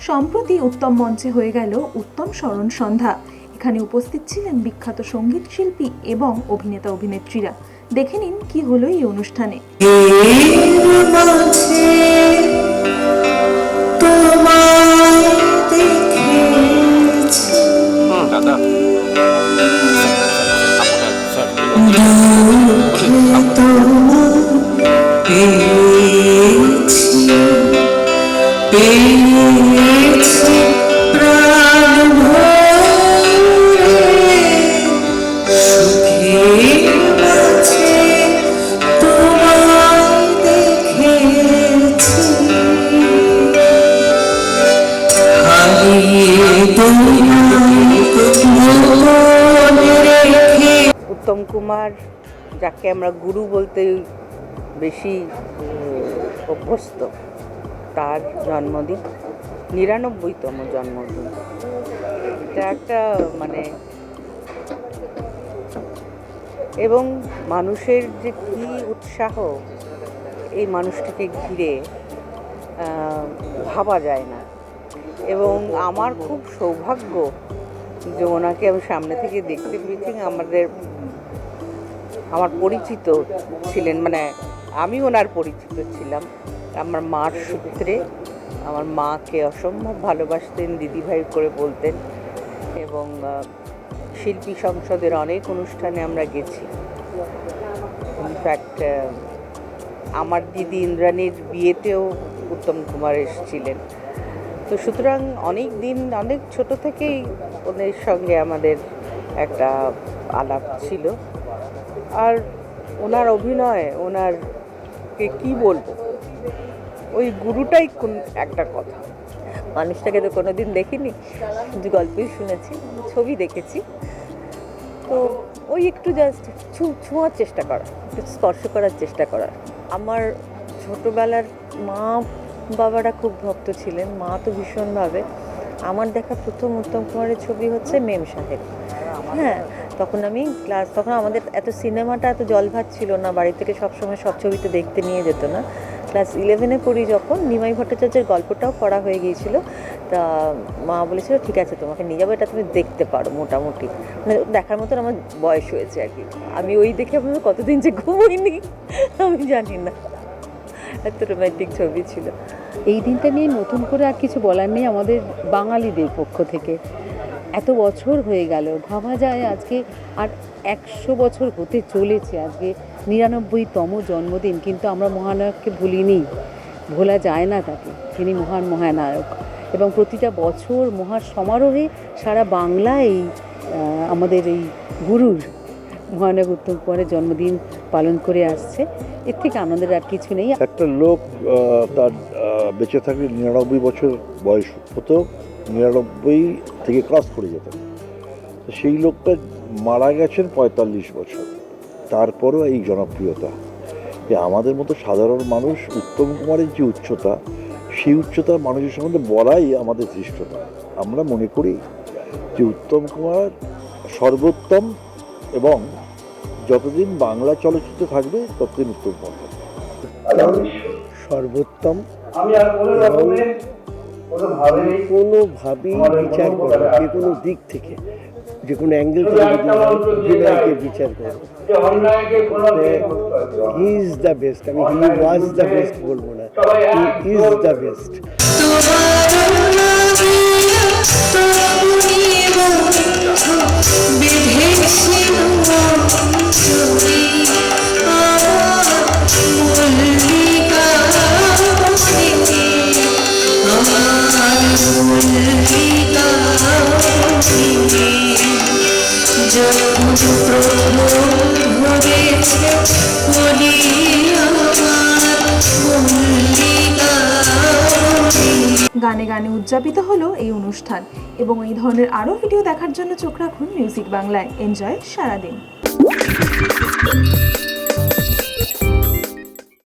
সম্প্রতি উত্তম মঞ্চে হয়ে গেল উত্তম স্মরণ সন্ধ্যা এখানে উপস্থিত ছিলেন বিখ্যাত সংগীত শিল্পী এবং অভিনেতা অভিনেত্রীরা দেখে নিন কি হলো এই অনুষ্ঠানে পেয়েছি উত্তম কুমার যাকে আমরা গুরু বলতে বেশি অভ্যস্ত। তার জন্মদিন, নিরানব্বইতম জন্মদিন। এটা একটা মানে এবং মানুষের যে কী উৎসাহ, এই মানুষটিকে ঘিরে ভাবা যায় না। এবং আমার খুব সৌভাগ্য যে ওনাকে আমি সামনে থেকে দেখতে পেয়েছি। আমাদের, আমার পরিচিত ছিলেন মানে আমি ওনার পরিচিত ছিলাম। আমার মার সূত্রে আমার মাকে অসম্ভব ভালোবাসতেন, দিদিভাই করে বলতেন এবং শিল্পী সংসদের অনেক অনুষ্ঠানে আমরা গেছি। ইনফ্যাক্ট আমার দিদি ইন্দ্রাণীর বিয়েতেও উত্তম কুমার এসেছিলেন। তো সুতরাং অনেক দিন, অনেক ছোট থেকেই ওদের সঙ্গে আমাদের একটা আলাপ ছিল। আর ওনার অভিনয় ওনার কে কি বলব? ওই গুরুটাই কোন একটা কথা। মানুষটাকে তো কোনোদিন দেখিনি, শুধু গল্পই শুনেছি, ছবি দেখেছি। তো ওই একটু জাস্ট ছু, ছোঁয়ার চেষ্টা করা, একটু স্পর্শ করার চেষ্টা করা। আমার ছোটোবেলার মা বাবারা খুব ভক্ত ছিলেন, মা তো ভীষণভাবে। আমার দেখা প্রথম উত্তম কুমারের ছবি হচ্ছে মেম সাহেব। হ্যাঁ তখন আমি ক্লাস, তখন আমাদের এত সিনেমাটা এত জলভাত ছিল না, বাড়ি থেকে সবসময় সব ছবিতে দেখতে নিয়ে যেত না। ক্লাস ইলেভেনে পড়ি যখন, নিমাই ভট্টাচার্যের গল্পটাও পড়া হয়ে গিয়েছিল। তা মা বলেছিল, ঠিক আছে, তোমাকে নিয়ে যাব, এটা তুমি দেখতে পারো মোটামুটি। মানে দেখার মতন আমার বয়স হয়েছে আর কি। আমি ওই দেখে আপনার কতদিন যে ঘুমোইনি? আমি জানি না। এত রোমান্টিক ছবি ছিল। এই দিনটা নিয়ে নতুন করে আর কিছু বলার নেই আমাদের বাঙালিদের পক্ষ থেকে। এত বছর হয়ে গেল, ভাবা যায় আজকে আর একশো বছর হতে চলেছে আজকে। নিরানব্বইতম জন্মদিন, কিন্তু আমরা মহানায়ককে ভুলিনি। ভোলা যায় না তাকে, তিনি মহান মহানায়ক। এবং প্রতিটা বছর মহা সমারোহে সারা বাংলা এই আমাদের এই গুরুর মহানায়ক উত্তম কুমারের জন্মদিন পালন করে আসছে। এর থেকে আনন্দের আর কিছু নেই। একটা লোক তার বেঁচে থাকলে নিরানব্বই বছর বয়স হতো। নিরানব্বই থেকে ক্রস করে যেত তো সেই লোকটা মারা গেছেন পঁয়তাল্লিশ বছর। তারপরেও এই জনপ্রিয়তা। যে আমাদের মতো সাধারণ মানুষ উত্তম কুমারের যে উচ্চতা সেই উচ্চতার মানুষের সম্বন্ধে বলাই আমাদের ধৃষ্টতা আমরা মনে করি যে উত্তম কুমার সর্বোত্তম এবং যতদিন বাংলা চলচ্চিত্র থাকবে ততদিন উত্তম কুমার সর্বোত্তম এবং কোনোভাবেই বিচার করে যে কোনো দিক থেকে যে কোনো অ্যাঙ্গেল থেকে বিচার করে হি ইজ দ্য বেস্ট আমি হি ওয়াজ দ্য বেস্ট বলব না হি ইজ দ্য বেস্ট গানে গানে উদযাপিত হলো এই অনুষ্ঠান এবং এই ধরনের আরও ভিডিও দেখার জন্য চোখ রাখুন মিউজিক বাংলায়। এনজয় সারাদিন।